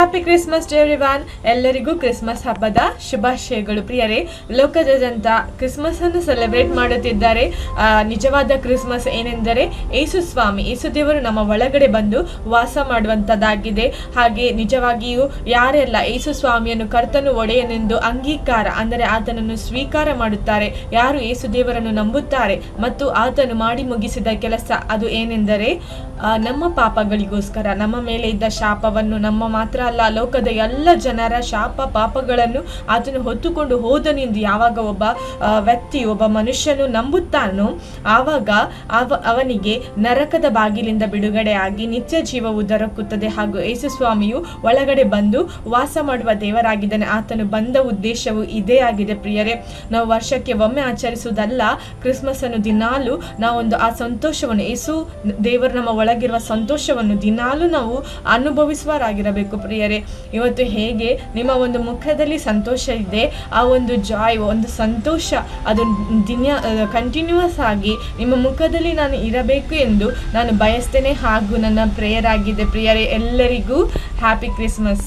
Happy Christmas day everyone ಎಲ್ಲರಿಗೂ Christmas ಹಬ್ಬದ ಶುಭಾಶಯಗಳು. ಪ್ರಿಯರೇ ಲೋಕದಾದ್ಯಂತ ಕ್ರಿಸ್ಮಸ್ ಅನ್ನು ಸೆಲೆಬ್ರೇಟ್ ಮಾಡುತ್ತಿದ್ದಾರೆ ನಿಜವಾದ ಕ್ರಿಸ್ಮಸ್ ಏನೆಂದರೆ ಏಸು ಸ್ವಾಮಿ. ಏಸು ದೇವರು ನಮ್ಮ ಒಳಗಡೆ ಬಂದು ವಾಸ ಮಾಡುವಂತದ್ದಾಗಿದೆ ಹಾಗೆ ನಿಜವಾಗಿಯೂ ಯಾರೆಲ್ಲ ಏಸು ಸ್ವಾಮಿಯನ್ನು ಕರ್ತನು ಒಡೆಯನೆಂದು ಅಂಗೀಕಾರ, ಅಂದರೆ ಆತನನ್ನು ಸ್ವೀಕಾರ ಮಾಡುತ್ತಾರೆ, ಯಾರು ಏಸು ದೇವರನ್ನು ನಂಬುತ್ತಾರೆ ಮತ್ತು ಆತನು ಮಾಡಿ ಮುಗಿಸಿದ ಕೆಲಸ ಅದು ಏನೆಂದರೆ ನಮ್ಮ ಪಾಪಗಳಿಗೋಸ್ಕರ, ನಮ್ಮ ಮೇಲೆ ಇದ್ದ ಶಾಪವನ್ನು ನಮ್ಮ ಮಾತ್ರ ಅಲ್ಲ, ಲೋಕದ ಎಲ್ಲ ಜನರ ಶಾಪ ಪಾಪಗಳನ್ನು ಆತನು ಹೊತ್ತುಕೊಂಡು ಹೋದನೆಂದು ಯಾವಾಗ ಒಬ್ಬ ವ್ಯಕ್ತಿ, ಒಬ್ಬ ಮನುಷ್ಯನು ನಂಬುತ್ತಾನೋ, ಆವಾಗ ಅವ, ಅವನಿಗೆ ನರಕದ ಬಾಗಿಲಿಂದ ಬಿಡುಗಡೆಯಾಗಿ ನಿತ್ಯ ಜೀವವು ದೊರಕುತ್ತದೆ. ಹಾಗೂ ಯೇಸು ಸ್ವಾಮಿಯು ಒಳಗಡೆ ಬಂದು ವಾಸ ಮಾಡುವ ದೇವರಾಗಿದ್ದಾನೆ. ಆತನು ಬಂದ ಉದ್ದೇಶವು ಇದೇ ಆಗಿದೆ ಪ್ರಿಯರೇ. ನಾವು ವರ್ಷಕ್ಕೆ ಒಮ್ಮೆ ಆಚರಿಸುವುದಲ್ಲ ಕ್ರಿಸ್ಮಸ್ ಅನ್ನು ದಿನಾಲು ನಾವೊಂದು ಆ ಸಂತೋಷವನ್ನು, ಯೇಸು ದೇವರು ನಮ್ಮ ಒಳಗಿರುವ ಸಂತೋಷವನ್ನು ದಿನಾಲು ನಾವು ಅನುಭವಿಸುವರಾಗಿರಬೇಕು ಪ್ರಿಯರೇ, ಇವತ್ತು ಹೇಗೆ ನಿಮ್ಮ ಒಂದು ಮುಖದಲ್ಲಿ ಸಂತೋಷ ಇದೆ, ಆ ಒಂದು ಜಾಯ್ ಒಂದು ಸಂತೋಷ, ಅದು ದಿನ ಕಂಟಿನ್ಯೂಸ್ ಆಗಿ ನಿಮ್ಮ ಮುಖದಲ್ಲಿ ನಾನು ಇರಬೇಕು ಎಂದು ನಾನು ಬಯಸ್ತೇನೆ ಹಾಗೂ ನನ್ನ ಪ್ರೇಯರ್ ಆಗಿದೆ. ಪ್ರಿಯರೇ, ಎಲ್ಲರಿಗೂ ಹ್ಯಾಪಿ ಕ್ರಿಸ್ಮಸ್